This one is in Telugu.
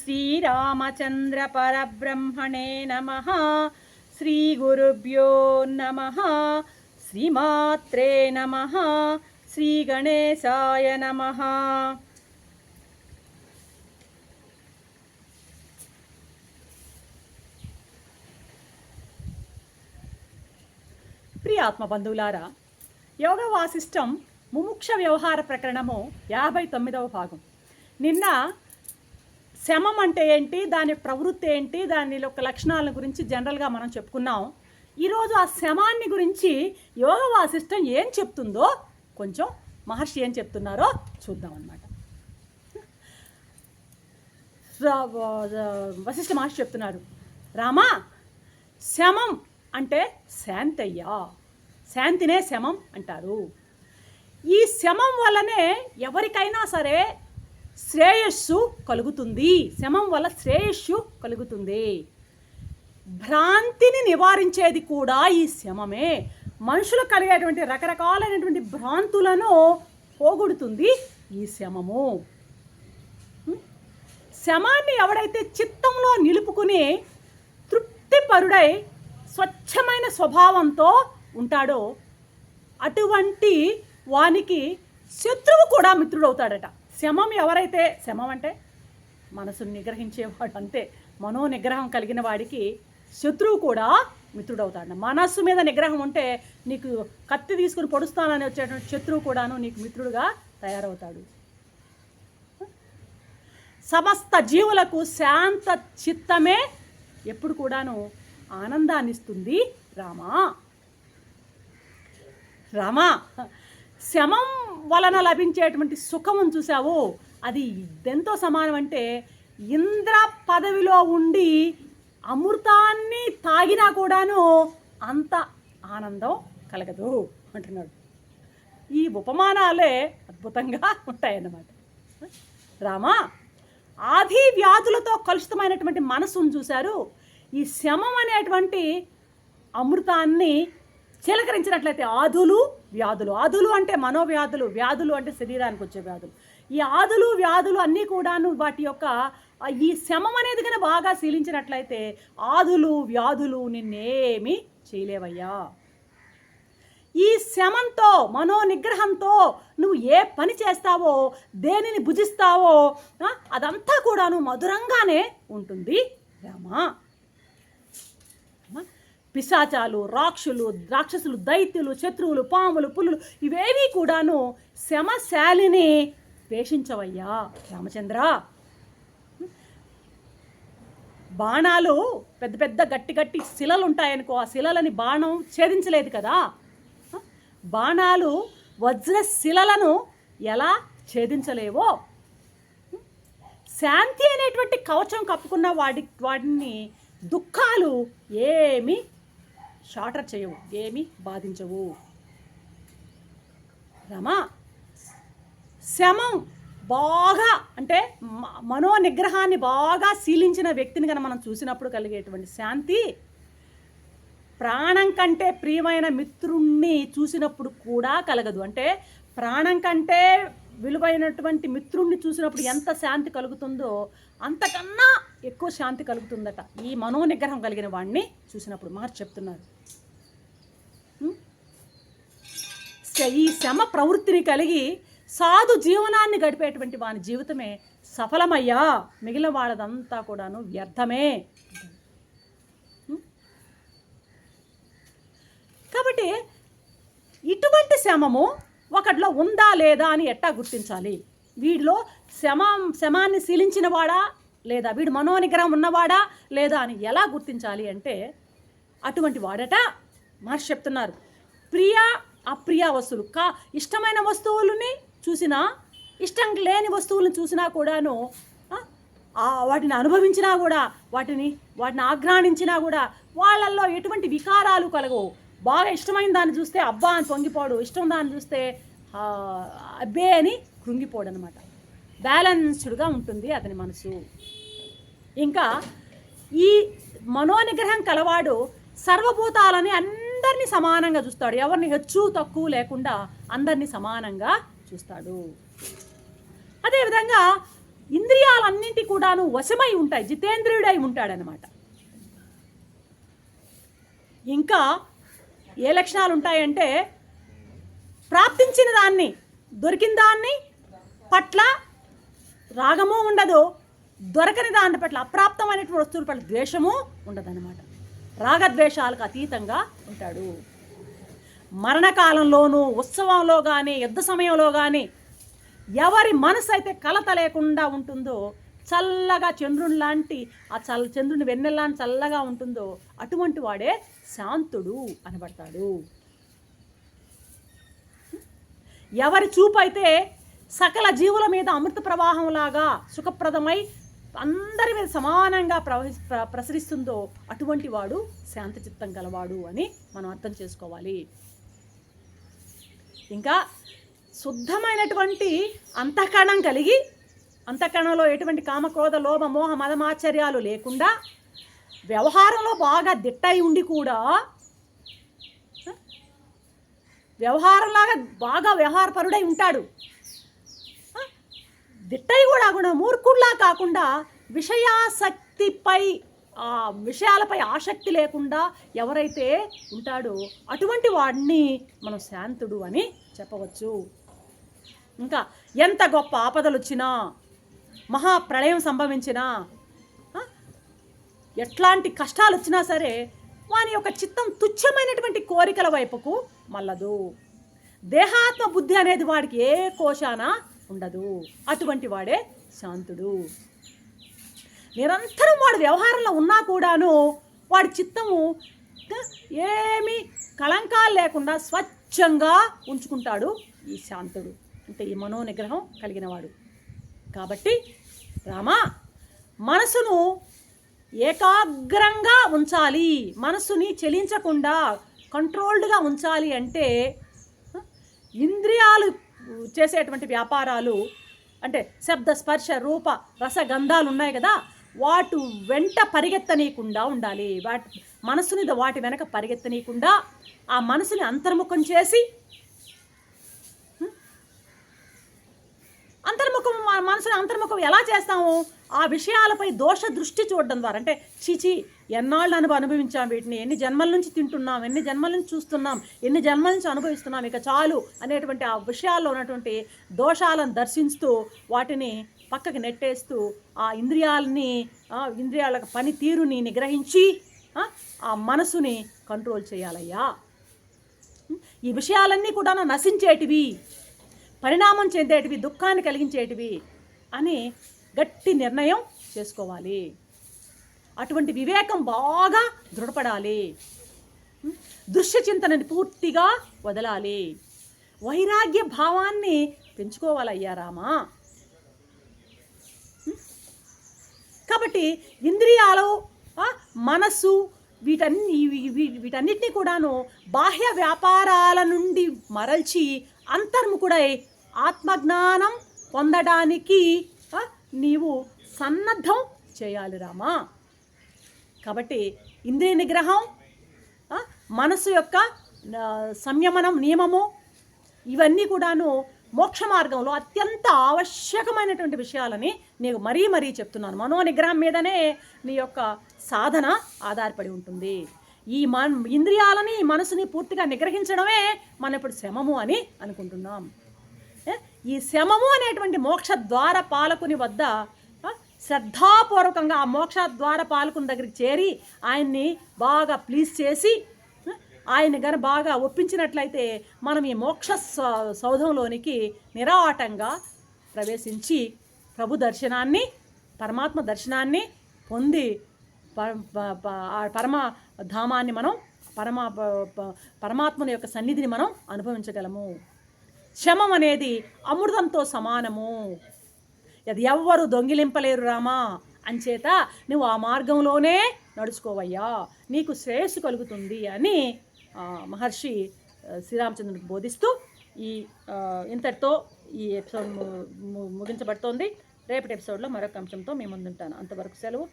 శ్రీరామచంద్ర పరబ్రహ్మణే నమ. శ్రీగురుభ్యో నమ. శ్రీమాత్రే నమ. శ్రీ గణేశాయ నమ. ప్రియాత్మ బంధువులారా యోగ వాసిష్టం ముముక్ష వ్యవహార ప్రకరణము యాభై తొమ్మిదవ భాగం. నిన్న శమం అంటే ఏంటి? దాని ప్రవృత్తి ఏంటి? దాని యొక్క లక్షణాల గురించి జనరల్గా మనం చెప్పుకున్నాం. ఈరోజు ఆ శమాన్ని గురించి యోగ వాసిష్టం ఏం చెప్తుందో కొంచెం మహర్షి ఏం చెప్తున్నారో చూద్దాం అనమాట వశిష్ఠ మహర్షి చెప్తున్నారు. రామా శమం అంటే శాంతయ్యా. శాంతినే శమం అంటారు. ఈ శమం వల్లనే ఎవరికైనా సరే శ్రేయస్సు కలుగుతుంది. శమం వల్ల శ్రేయస్సు కలుగుతుంది. భ్రాంతిని నివారించేది కూడా ఈ శమమే మనుషులు కలిగేటువంటి రకరకాలైనటువంటి భ్రాంతులను పోగొడుతుంది ఈ శమము శమాన్ని ఎవడైతే చిత్తంలో నిలుపుకుని తృప్తిపరుడై స్వచ్ఛమైన స్వభావంతో ఉంటాడో అటువంటి వానికి శత్రువు కూడా మిత్రుడవుతాడట. శమం ఎవరైతే శమం అంటే మనసును నిగ్రహించేవాడు అంతే. మనో నిగ్రహం కలిగిన వాడికి శత్రువు కూడా మిత్రుడవుతాడు. మనస్సు మీద నిగ్రహం ఉంటే నీకు కత్తి తీసుకుని పొడుస్తానని వచ్చేటువంటి శత్రువు కూడాను నీకు మిత్రుడుగా తయారవుతాడు. సమస్త జీవులకు శాంత చిత్తమే ఎప్పుడు కూడాను ఆనందాన్నిస్తుంది రామా. రామా శమం వలన లభించేటువంటి సుఖం చూసావు అది ఎంతో సమానం అంటే ఇంద్ర పదవిలో ఉండి అమృతాన్ని తాగినా కూడాను అంత ఆనందం కలగదు అంటున్నాడు. ఈ ఉపమానాలే అద్భుతంగా ఉంటాయన్నమాట. రామా ఆది వ్యాధులతో కలుషితమైనటువంటి మనసును చూశారు. ఈ శమం అనేటువంటి అమృతాన్ని చిలకరించినట్లయితే ఆదులు వ్యాధులు. ఆదులు అంటే మనోవ్యాధులు. వ్యాధులు అంటే శరీరానికి వచ్చే వ్యాధులు. ఈ ఆదులు వ్యాధులు అన్నీ కూడాను వాటి యొక్క ఈ శమం అనేది కనుక బాగా శీలించినట్లయితే ఆదులు వ్యాధులు నిన్నేమి చేయలేవయ్యా. ఈ శమంతో మనో నిగ్రహంతో నువ్వు ఏ పని చేస్తావో దేనిని భుజిస్తావో అదంతా కూడాను మధురంగానే ఉంటుంది రామా. పిశాచాలు రాక్షులు రాక్షసులు దైత్యులు శత్రువులు పాములు పులులు ఇవేవీ కూడాను శమశాలిని వేషించవయ్యా రామచంద్ర. బాణాలు పెద్ద పెద్ద గట్టి గట్టి శిలలు ఉంటాయనుకో ఆ శిలలని బాణం ఛేదించలేదు కదా. బాణాలు వజ్ర శిలలను ఎలా ఛేదించలేవో. శాంతి అనేటువంటి కవచం కప్పుకున్న వాడి వాడిని దుఃఖాలు ఏమి షార్టర్ చేయవు ఏమి బాధించవు. రమా శమం బాగా అంటే మనో నిగ్రహాన్ని బాగా శీలించిన వ్యక్తిని కనుక మనం చూసినప్పుడు కలిగేటువంటి శాంతి ప్రాణం కంటే ప్రియమైన మిత్రుణ్ణి చూసినప్పుడు కూడా కలగదు. అంటే ప్రాణం కంటే విలువైనటువంటి మిత్రుణ్ణి చూసినప్పుడు ఎంత శాంతి కలుగుతుందో అంతకన్నా ఎక్కువ శాంతి కలుగుతుందట. ఈ మనోనిగ్రహం కలిగిన వాడిని చూసినప్పుడు మహర్షి చెప్తున్నారు. ఈ శమ ప్రవృత్తిని కలిగి సాధు జీవనాన్ని గడిపేటువంటి వాని జీవితమే సఫలమయ్యా. మిగిలిన వాళ్ళదంతా కూడాను వ్యర్థమే. కాబట్టి ఇటువంటి శమము ఒకటిలో ఉందా లేదా అని ఎట్టా గుర్తించాలి? వీడిలో శమ శమాన్ని శీలించిన వాడా లేదా వీడు మనోనిగ్రహం ఉన్నవాడా లేదా అని ఎలా గుర్తించాలి అంటే అటువంటి వాడట మహర్షి చెప్తున్నారు. ప్రియ అప్రియ వస్తువులు. కా ఇష్టమైన వస్తువులని చూసినా ఇష్టం లేని వస్తువులను చూసినా కూడాను వాటిని అనుభవించినా కూడా వాటిని వాటిని ఆగ్రాణించినా కూడా వాళ్ళల్లో ఎటువంటి వికారాలు కలగవు. బాగా ఇష్టమైన దాన్ని చూస్తే అబ్బా అని పొంగిపోడు ఇష్టం దాన్ని చూస్తే అబ్బే అని కృంగిపోడు అనమాట బ్యాలెన్స్డ్గా ఉంటుంది అతని మనసు. ఇంకా ఈ మనోనిగ్రహం కలవాడు సర్వభూతాలని అందరినీ సమానంగా చూస్తాడు. ఎవరిని హెచ్చు తక్కువ లేకుండా అందరినీ సమానంగా చూస్తాడు. అదేవిధంగా ఇంద్రియాలన్నింటి కూడాను వశమై ఉంటాయి జితేంద్రియుడై ఉంటాడనమాట. ఇంకా ఏ లక్షణాలు ఉంటాయంటే ప్రాప్తించిన దాన్ని దొరికిన దాన్ని పట్ల రాగము ఉండదు దొరకని దాని పట్ల అప్రాప్తమైనటువంటి వస్తువుల పట్ల ద్వేషము ఉండదన్నమాట. రాగద్వేషాలకు అతీతంగా ఉంటాడు. మరణకాలంలోనూ ఉత్సవంలో కానీ యుద్ధ సమయంలో కానీ ఎవరి మనసు అయితే కలత లేకుండా ఉంటుందో చల్లగా చంద్రుని లాంటి ఆ చల్ల చంద్రుని వెన్నెలాంటి చల్లగా ఉంటుందో అటువంటి వాడే శాంతుడు అనబడతాడు. ఎవరి చూపు అయితే సకల జీవుల మీద అమృత ప్రవాహంలాగా సుఖప్రదమై అందరి మీద సమానంగా ప్రవహి ప్ర- ప్రసరిస్తుందో అటువంటి వాడు శాంత చిత్తం గలవాడు అని మనం అర్థం చేసుకోవాలి. ఇంకా శుద్ధమైనటువంటి అంతఃకరణం కలిగి అంతఃకరణలో ఎటువంటి కామక్రోధ లోభ మోహ మదమాచర్యాలు లేకుండా వ్యవహారంలో బాగా దిట్టయి ఉండి కూడా వ్యవహారంలాగా బాగా వ్యవహారపరుడై ఉంటాడు. దిట్టయి కూడా కూడా మూర్ఖుల్లా కాకుండా విషయాసక్తిపై ఆ విషయాలపై ఆసక్తి లేకుండా ఎవరైతే ఉంటాడో అటువంటి వాడిని మనం శాంతుడు అని చెప్పవచ్చు. ఇంకా ఎంత గొప్ప ఆపదలు వచ్చినా మహాప్రళయం సంభవించినా ఎట్లాంటి కష్టాలు వచ్చినా సరే వాని యొక్క చిత్తం తుచ్చమైనటువంటి కోరికల వైపుకు మల్లదు దేహాత్మ బుద్ధి అనేది వాడికి ఏ కోశాన ఉండదు. అటువంటి వాడే శాంతుడు. నిరంతరం వాడు వ్యవహారంలో ఉన్నా కూడాను వాడి చిత్తము ఏమి ఏమీ కళంకాలు లేకుండా స్వచ్ఛంగా ఉంచుకుంటాడు ఈ శాంతుడు. అంటే ఈ మనోనిగ్రహం కలిగినవాడు వాడు. కాబట్టి రామా మనసును ఏకాగ్రంగా ఉంచాలి. మనసుని చెలించకుండా కంట్రోల్డ్గా ఉంచాలి అంటే ఇంద్రియాలు చేసేటువంటి వ్యాపారాలు అంటే శబ్ద స్పర్శ రూప రసగంధాలు ఉన్నాయి కదా వాటి వెంట పరిగెత్తనీయకుండా ఉండాలి. వాటి మనసుని వాటి వెనక పరిగెత్తనీయకుండా ఆ మనసుని అంతర్ముఖం చేసి అంతర్ముఖం మన మనసుని అంతర్ముఖం ఎలా చేస్తాము? ఆ విషయాలపై దోష దృష్టి చూడడం ద్వారా. అంటే చిచి ఎన్నాళ్ళు అనుభవ అనుభవించాం వీటిని. ఎన్ని జన్మల నుంచి తింటున్నాం? ఎన్ని జన్మల నుంచి చూస్తున్నాం? ఎన్ని జన్మల నుంచి అనుభవిస్తున్నాం? ఇక చాలు అనేటువంటి ఆ విషయాల్లో ఉన్నటువంటి దోషాలను దర్శిస్తూ వాటిని పక్కకి నెట్టేస్తూ ఆ ఇంద్రియాలని ఇంద్రియాల పనితీరుని నిగ్రహించి ఆ మనసుని కంట్రోల్ చేయాలయ్యా. ఈ విషయాలన్నీ కూడా నశించేటివి. పరిణామం చెందేటివి దుఃఖాన్ని కలిగించేటివి అని గట్టి నిర్ణయం చేసుకోవాలి. అటువంటి వివేకం బాగా దృఢపడాలి. దృశ్య చింతనని పూర్తిగా వదలాలి. వైరాగ్య భావాన్ని పెంచుకోవాలయ్యా రామా. కాబట్టి ఇంద్రియాలు మనస్సు వీటన్ని వీటన్నిటినీ వీటన్నిటిని కూడాను బాహ్య వ్యాపారాల నుండి మరల్చి అంతర్ముఖుడై ఆత్మజ్ఞానం పొందడానికి నీవు సన్నద్ధం చేయాలి రామా. కాబట్టి ఇంద్రియ నిగ్రహం మనసు యొక్క సంయమనం నియమము ఇవన్నీ కూడాను మోక్ష మార్గంలో అత్యంత ఆవశ్యకమైనటువంటి విషయాలని నీకు మరీ మరీ చెప్తున్నాను. మనో నిగ్రహం మీదనే నీ యొక్క సాధన ఆధారపడి ఉంటుంది. ఈ మన ఇంద్రియాలని మనసుని పూర్తిగా నిగ్రహించడమే మనం ఇప్పుడు శ్రమము అని అనుకుంటున్నాం. ఈ శమము అనేటువంటి మోక్ష ద్వార పాలకుని వద్ద శ్రద్ధాపూర్వకంగా ఆ మోక్ష ద్వార పాలకుని దగ్గరికి చేరి ఆయన్ని బాగా ప్లీజ్ చేసి ఆయన గన బాగా ఒప్పించినట్లయితే మనం ఈ మోక్ష సౌ- సౌధంలోనికి నిరాటంగా ప్రవేశించి ప్రభు దర్శనాన్ని పరమాత్మ దర్శనాన్ని పొంది పరమ ధామాన్ని మనం పరమ పరమాత్మని యొక్క సన్నిధిని మనం అనుభవించగలము. శమం అనేది అమృతంతో సమానము. అది ఎవ్వరు దొంగిలింపలేరు రామా. అంచేత నువ్వు ఆ మార్గంలోనే నడుచుకోవయ్యా. నీకు శ్రేయస్సు కలుగుతుంది అని మహర్షి శ్రీరామచంద్రుడికి బోధిస్తూ ఈ ఇంతటితో ఈ ఎపిసోడ్ ము- ముగించబడుతోంది. రేపటి ఎపిసోడ్లో మరొక అంశంతో మేము ముందుంటాను. అంతవరకు సెలవు.